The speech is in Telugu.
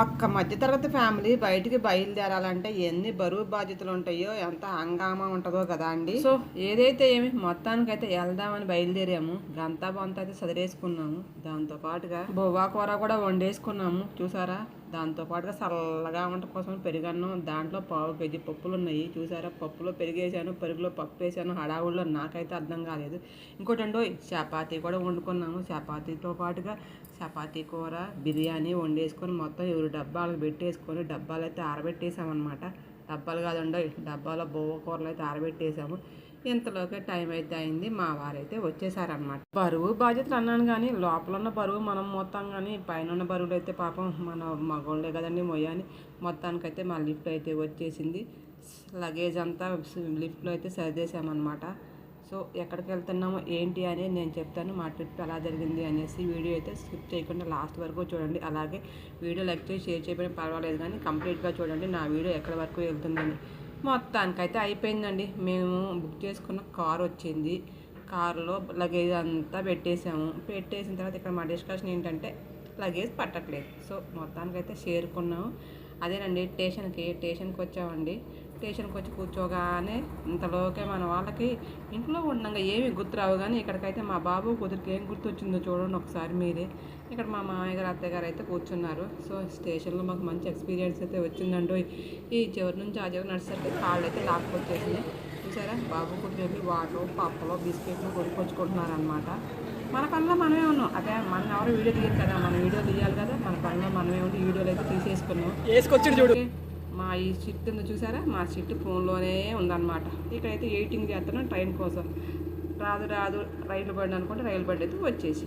ఒక్క మధ్యతరగతి ఫ్యామిలీ బయటికి బయలుదేరాలంటే ఎన్ని బరువు బాధ్యతలు ఉంటాయో ఎంత హంగామా ఉంటుందో కదా అండి. సో ఏదైతే ఏమి మొత్తానికైతే వెళ్దామని బయలుదేరాము గంతా బొంత అయితే చదివేసుకున్నాము. దాంతో పాటుగా బొవ్వా కూర కూడా వండేసుకున్నాము. చూసారా? దాంతో పాటుగా చల్లగా ఉండటం కోసం పెరుగన్నం దాంట్లో పావు కేజీ పప్పులు ఉన్నాయి. చూసారా? పప్పులో పెరిగేసాను పెరుగులో పప్పు వేసాను హడావుల్లో నాకైతే అర్థం కాలేదు. ఇంకోటి అండో చపాతీ కూడా వండుకున్నాము చపాతీతో పాటుగా చపాతీ కూర బిర్యానీ వండేసుకొని మొత్తం ఎవరు డబ్బాలకు పెట్టేసుకొని డబ్బాలు అయితే ఆరబెట్టేసామన్నమాట డబ్బాలు కాదండో డబ్బాలో బొవ్వ కూరలు అయితే ఆరబెట్టేసాము. ఇంతలోకే టైం అయితే అయింది మా వారైతే వచ్చేసారనమాట బరువు బాధ్యతలు అన్నాను కానీ లోపల ఉన్న బరువు మనం మొత్తం కానీ పైన ఉన్న బరువులు అయితే పాపం మన మగోళ్ళే కదండి మొయ్యని మొత్తానికైతే మా లిఫ్ట్ అయితే వచ్చేసింది. లగేజ్ అంతా లిఫ్ట్లో అయితే సర్దేశామన్నమాట. సో ఎక్కడికి వెళ్తున్నామో ఏంటి అనేది నేను చెప్తాను. మా ట్రిప్ ఎలా జరిగింది అనేసి వీడియో అయితే స్కిప్ చేయకుండా లాస్ట్ వరకు చూడండి. అలాగే వీడియో లైక్ చేసి షేర్ చేయడం పర్వాలేదు కానీ కంప్లీట్గా చూడండి నా వీడియో ఎక్కడి వరకు వెళ్తుందని. మొత్తానికైతే అయిపోయిందండి. మేము బుక్ చేసుకున్న కార్ వచ్చింది. కారులో లగేజ్ అంతా పెట్టేసాము. పెట్టేసిన తర్వాత ఇక్కడ మా డిస్కషన్ ఏంటంటే లగేజ్ పట్టట్లేదు. సో మొత్తానికైతే చేరుకున్నాము అదేనండి స్టేషన్కి స్టేషన్కి వచ్చామండి. స్టేషన్కి వచ్చి కూర్చోగానే ఇంతలోకే మన వాళ్ళకి ఇంట్లో ఉండగా ఏమి గుర్తురావు కానీ ఇక్కడికైతే మా బాబు కూతురికి ఏం గుర్తు వచ్చిందో చూడండి ఒకసారి మీరే. ఇక్కడ మా మామయ్య గారు అత్తయ్య గారు అయితే కూర్చున్నారు. సో స్టేషన్లో మాకు మంచి ఎక్స్పీరియన్స్ అయితే వచ్చిందండి. ఈ చివరి నుంచి ఆ చివరి నడిచేసరికి కాళ్ళు అయితే లాక్కొచ్చేసింది చూసారా? బాబు కూతురు వెళ్ళి వాటర్ పప్పులో బిస్కెట్లు కొనుక్కొచ్చుకుంటున్నారు అనమాట మన పనిలో మనమే ఉన్నాం. అదే మనం ఎవరు వీడియో తీయరు కదా మన వీడియో తీయాలి కదా. మన పనిలో మనమే ఉండి వీడియోలు అయితే తీసేసుకున్నాం. వేసుకొచ్చి చూడు. మా ఈ షిట్ ఉంది చూసారా? మా షిట్ ఫోన్లోనే ఉందన్నమాట. ఇక్కడైతే ఎయిటింగ్ చేస్తున్నాం ట్రైన్ కోసం. రాదు రాదు రైలు బండి అనుకుంటే రైలు బండి అయితే వచ్చేసి